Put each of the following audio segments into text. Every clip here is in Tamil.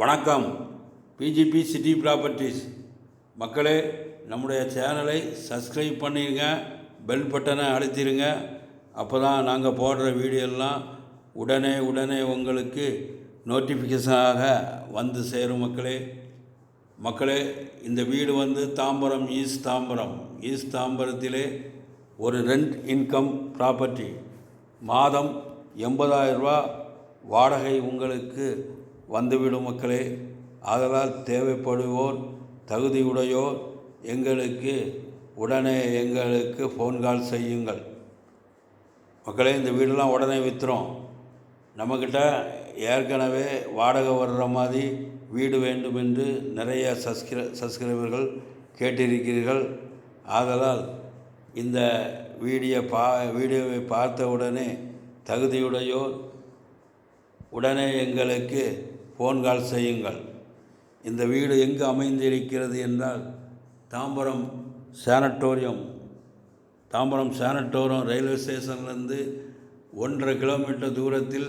வணக்கம். பிஜிபி சிட்டி ப்ராப்பர்ட்டிஸ் மக்களே நம்முடைய சேனலை சப்ஸ்கிரைப் பண்ணிடுங்க பெல் பட்டனை அழுத்திடுங்க அப்போ தான் நாங்கள் போடுற வீடியோலாம் உடனே உடனே உங்களுக்கு நோட்டிஃபிகேஷனாக வந்து சேரும் மக்களே. மக்களே இந்த வீடு வந்து தாம்பரம் ஈஸ்ட் தாம்பரம். ஈஸ்ட் தாம்பரத்திலே ஒரு ரெண்ட் இன்கம் ப்ராப்பர்ட்டி. மாதம் எண்பதாயிரரூபா வாடகை உங்களுக்கு வந்துவிடும் மக்களே. ஆதலால் தேவைப்படுவோர் தகுதியுடையோர் எங்களுக்கு உடனே எங்களுக்கு ஃபோன் கால் செய்யுங்கள். மக்களே இந்த வீடெல்லாம் உடனே விற்றுறோம் நம்மக்கிட்ட ஏற்கனவே வாடகை வர்ற மாதிரி வீடு வேண்டும் என்று நிறைய சஸ்கிர சஸ்கிரைபர்கள் கேட்டிருக்கிறீர்கள். ஆதலால் இந்த வீடியோ பா வீடியோவை பார்த்த உடனே தகுதியுடையோர் உடனே எங்களுக்கு ஃபோன் கால் செய்யுங்கள். இந்த வீடு எங்கு அமைந்திருக்கிறது என்றால் Tambaram sanatorium Tambaram sanatorium railway ஸ்டேஷன்லேருந்து ஒன்றரை கிலோமீட்டர் தூரத்தில்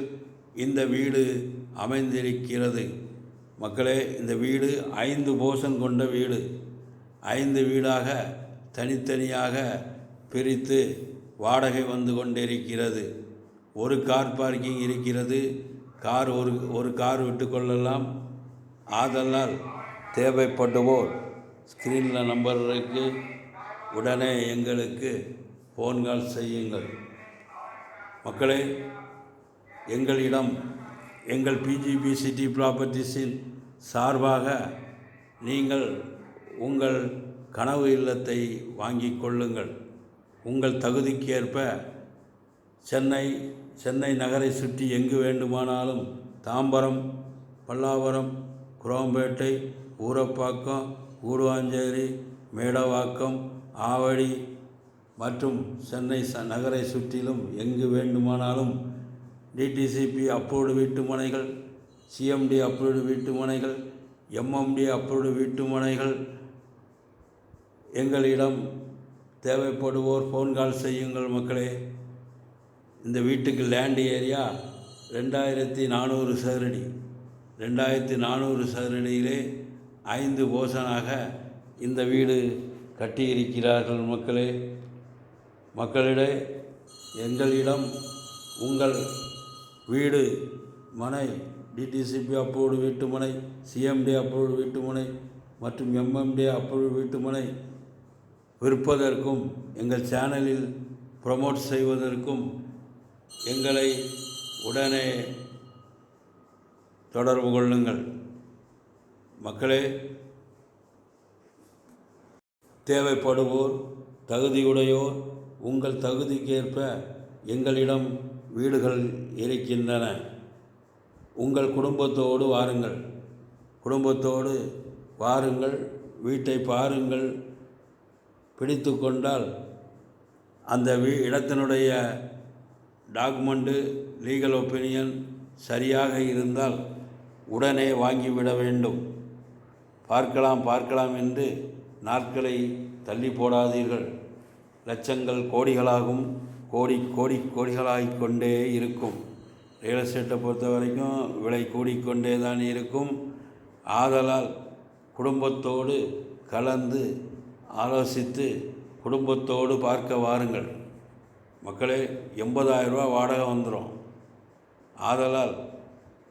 இந்த வீடு அமைந்திருக்கிறது. மக்களே இந்த வீடு ஐந்து போஷன் கொண்ட வீடு. ஐந்து வீடாக தனித்தனியாக பிரித்து வாடகை வந்து கொண்டிருக்கிறது. ஒரு கார் பார்க்கிங் இருக்கிறது கார் ஒரு ஒரு கார் விட்டுக்கொள்ளலாம். ஆதலால் தேவைப்படுவோர் ஸ்க்ரீனில் நம்பர் உடனே எங்களுக்கு ஃபோன் கால் செய்யுங்கள். மக்களே எங்களிடம் எங்கள் பிஜிபி சிட்டி ப்ராப்பர்ட்டிஸின் சார்பாக நீங்கள் உங்கள் கனவு இல்லத்தை வாங்கிக் கொள்ளுங்கள். உங்கள் தகுதிக்கேற்ப சென்னை சென்னை நகரை சுற்றி எங்கு வேண்டுமானாலும் தாம்பரம் பல்லாவரம் குரோம்பேட்டை ஊரப்பாக்கம் கூடுவாஞ்சேரி மேடவாக்கம் ஆவடி மற்றும் சென்னை ச நகரை சுற்றிலும் எங்கு வேண்டுமானாலும் டிடிசிபி அப்ரூவ்டு வீட்டுமனைகள் சிஎம்டி அப்ரூவ்டு வீட்டுமனைகள் எம்எம்டி அப்ரூவ்டு வீட்டுமனைகள் எங்களிடம் தேவைப்படுவோர் ஃபோன் கால் செய்யுங்கள் மக்களே. இந்த வீட்டுக்கு லேண்டு ஏரியா ரெண்டாயிரத்தி நானூறு சதுரடி. ரெண்டாயிரத்தி நானூறு சதுரடியிலே ஐந்து ஓசனாக இந்த வீடு கட்டியிருக்கிறார்கள் மக்களே. மக்களிடே எங்களிடம் உங்கள் வீடு மனை டிடிசிபி அப்ரூவ்டு வீட்டு மனை சிஎம்டி அப்ரூவ்டு வீட்டு மனை மற்றும் எம்எம்டி அப்ரூவ்டு வீட்டு மனை விற்பதற்கும் எங்கள் சேனலில் ப்ரமோட் செய்வதற்கும் எங்களை உடனே தொடர்பு கொள்ளுங்கள். மக்களே தேவைப்படுவோர் தகுதியுடையோர் உங்கள் தகுதிக்கேற்ப எங்களிடம் வீடுகள் இருக்கின்றன. உங்கள் குடும்பத்தோடு வாருங்கள். குடும்பத்தோடு வாருங்கள் வீட்டை பாருங்கள். பிடித்து கொண்டால் அந்த வீ இடத்தினுடைய டாக்குமெண்ட்டு லீகல் ஒப்பீனியன் சரியாக இருந்தால் உடனே வாங்கிவிட வேண்டும். பார்க்கலாம் பார்க்கலாம் என்று நாட்களை தள்ளி போடாதீர்கள். லட்சங்கள் கோடிகளாகும் கோடி கோடி கோடிகளாகிக் கொண்டே இருக்கும். ரியல் எஸ்டேட்டை பொறுத்த வரைக்கும் விலை கூடிக்கொண்டே தான் இருக்கும். ஆதலால் குடும்பத்தோடு கலந்து ஆலோசித்து குடும்பத்தோடு பார்க்க வாருங்கள். மக்களே எண்பதாயிரம் ரூபா வாடகை வந்துடும் ஆதலால்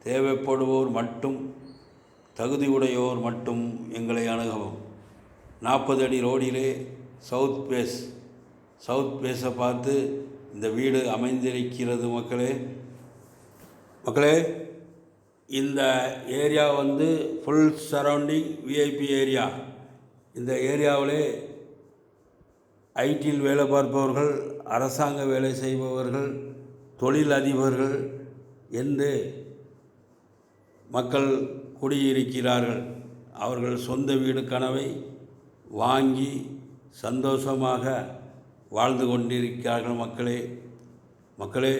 தேவைப்படுவோர் மட்டும் தகுதியுடையோர் மட்டும் எங்களை அணுகவும். நாற்பது அடி ரோடிலே சவுத் பேஸ் சவுத் பேஸை பார்த்து இந்த வீடு அமைந்திருக்கிறது மக்களே. மக்களே இந்த ஏரியா வந்து ஃபுல் சரௌண்டிங் விஐபி ஏரியா இந்த ஏரியாவிலே ஐடியில் வேலை பார்ப்பவர்கள் அரசாங்க வேலை செய்பவர்கள் தொழில் அதிபர்கள் என்று மக்கள் குடியிருக்கிறார்கள். அவர்கள் சொந்த வீடு கனவை வாங்கி சந்தோஷமாக வாழ்ந்து கொண்டிருக்கிறார்கள் மக்களே. மக்களே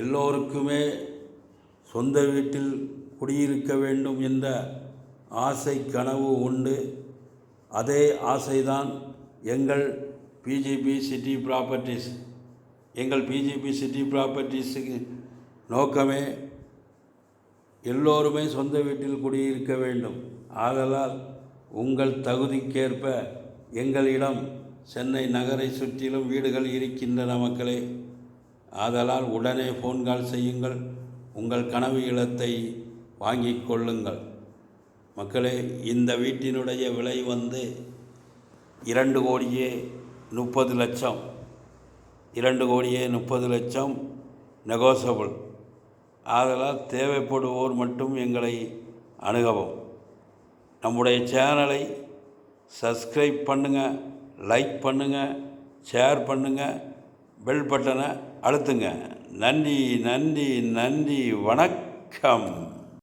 எல்லோருக்குமே சொந்த வீட்டில் குடியிருக்க வேண்டும் என்ற ஆசை கனவு உண்டு. அதே ஆசைதான் எங்கள் பிஜிபி சிட்டி ப்ராப்பர்ட்டிஸ் எங்கள் பிஜிபி சிட்டி ப்ராப்பர்ட்டிஸுக்கு நோக்கமே எல்லோருமே சொந்த வீட்டில் குடியிருக்க வேண்டும். ஆதலால் உங்கள் தகுதிக்கேற்ப எங்களிடம் சென்னை நகரை சுற்றிலும் வீடுகள் இருக்கின்றன மக்களே. ஆதலால் உடனே ஃபோன் கால் செய்யுங்கள். உங்கள் கனவு இல்லத்தை வாங்கிக் கொள்ளுங்கள். மக்களே இந்த வீட்டினுடைய விலை வந்து இரண்டு கோடியே முப்பது லட்சம். இரண்டு கோடியே முப்பது லட்சம் நெகோசபிள் ஆதலால் தேவைப்படுவோர் மட்டும் எங்களை அணுகவும். நம்முடைய சேனலை சப்ஸ்கிரைப் பண்ணுங்கள் லைக் பண்ணுங்கள் ஷேர் பண்ணுங்கள் பெல் பட்டனை அழுத்துங்க. நன்றி நன்றி நன்றி வணக்கம்.